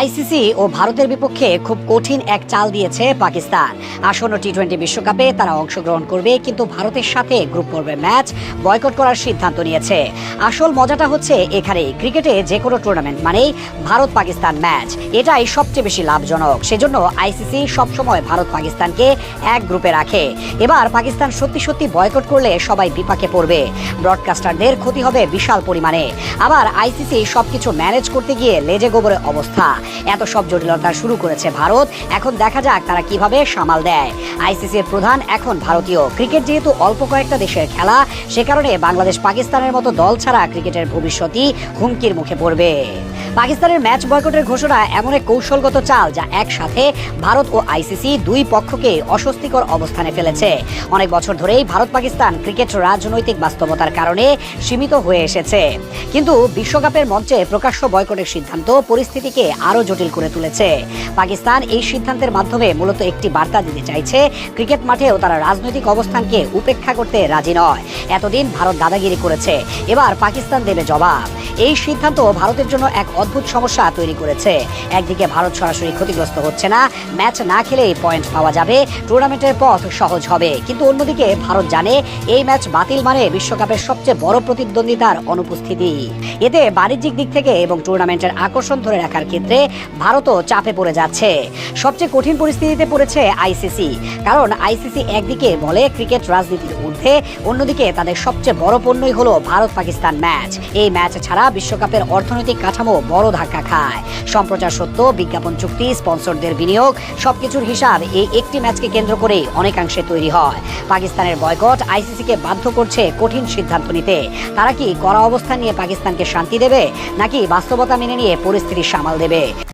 ICC ও ভারতের বিপক্ষে খুব কঠিন এক চাল দিয়েছে পাকিস্তান। আসন্ন টি টোয়েন্টি বিশ্বকাপে তারা অংশগ্রহণ করবে, কিন্তু ভারতের সাথে গ্রুপ পর্বের ম্যাচ বয়কট করার সিদ্ধান্ত নিয়েছে। আসল মজাটা হচ্ছে এখানে, ক্রিকেটে যে কোনো টুর্নামেন্ট মানেই ভারত পাকিস্তান ম্যাচ এটাই সবচেয়ে বেশি লাভজনক। সেজন্য আইসিসি সবসময় ভারত পাকিস্তানকে এক গ্রুপে রাখে। এবার পাকিস্তান সত্যি সত্যি বয়কট করলে সবাই বিপাকে পড়বে। ব্রডকাস্টারদের ক্ষতি হবে বিশাল পরিমাণে। আবার আইসিসি সবকিছু ম্যানেজ করতে গিয়ে লেজে গোবরে অবস্থা। এত সব জটিলতা শুরু করেছে ভারত। এখন দেখা যাক তারা কীভাবে সামাল দেয়। আইসিসির প্রধান এখন ভারতীয়। ক্রিকেট যেহেতু অল্প কয়েকটা দেশের খেলা, সে কারণে বাংলাদেশ পাকিস্তানের মতো দল ছাড়া ক্রিকেটের ভবিষ্যতই হুমকির মুখে পড়বে। পাকিস্তানের ম্যাচ বয়কটের ঘোষণা এমন এক কৌশলগত চাল যা একসাথে ভারত ও আইসিসি দুই পক্ষকে অস্বস্তিকর অবস্থানে ফেলেছে। অনেক বছর ধরেই ভারত পাকিস্তান ক্রিকেট রাজনৈতিক বাস্তবতার কারণে সীমিত হয়ে এসেছে। কিন্তু বিশ্বকাপের মঞ্চে প্রকাশ্য বয়কটের সিদ্ধান্ত পরিস্থিতিকে আরও জটিল করে তুলেছে। পাকিস্তান এই সিদ্ধান্তের মাধ্যমে মূলত একটি বার্তা দিতে চাইছে, ক্রিকেট মাঠেও তারা রাজনৈতিক অবস্থানকে উপেক্ষা করতে রাজি নয়। এতদিন ভারত দাদাগিরি করেছে, এবার পাকিস্তান দেবে জবাব। এই সিদ্ধান্ত ভারতের জন্য এক অদ্ভুত সমস্যা তৈরি করেছে। একদিকে ভারত সরাসরি ক্ষতিগ্রস্ত হচ্ছে না, ম্যাচ না খেলেই পয়েন্ট পাওয়া যাবে, টুর্নামেন্টের পথ সহজ হবে। কিন্তু অন্যদিকে ভারত জানে এই ম্যাচ বাতিল মানে বিশ্বকাপের সবচেয়ে বড় প্রতিদ্বন্দ্বিতার অনুপস্থিতি। এতে বাণিজ্যিক দিক থেকে এবং টুর্নামেন্টের আকর্ষণ ধরে রাখার ক্ষেত্রে ভারতও চাপে পড়ে যাচ্ছে। সবচেয়ে কঠিন পরিস্থিতিতে পড়েছে আইসিসি। কারণ আইসিসি একদিকে বলে ক্রিকেট রাজনীতির ঊর্ধ্বে, অন্যদিকে তাদের সবচেয়ে বড় পণ্যই হলো ভারত পাকিস্তান ম্যাচ। এই ম্যাচ ছাড়া বিশ্বকাপের অর্থনৈতিক কাঠামো বড় ধাক্কা খায়। সম্প্রচার সত্য, বিজ্ঞাপন চুক্তি, স্পন্সরদের বিনিয়োগ, সবকিছুর হিসাব এই একটি ম্যাচকে কেন্দ্র করে অনেকাংশে তৈরি হয়। পাকিস্তানের বয়কট আইসিসিকে বাধ্য করছে কঠিন সিদ্ধান্ত নিতে। তারা কি করা অবস্থান নিয়ে পাকিস্তানকে শান্তি দেবে, নাকি বাস্তবতা মেনে নিয়ে পরিস্থিতি সামাল দেবে?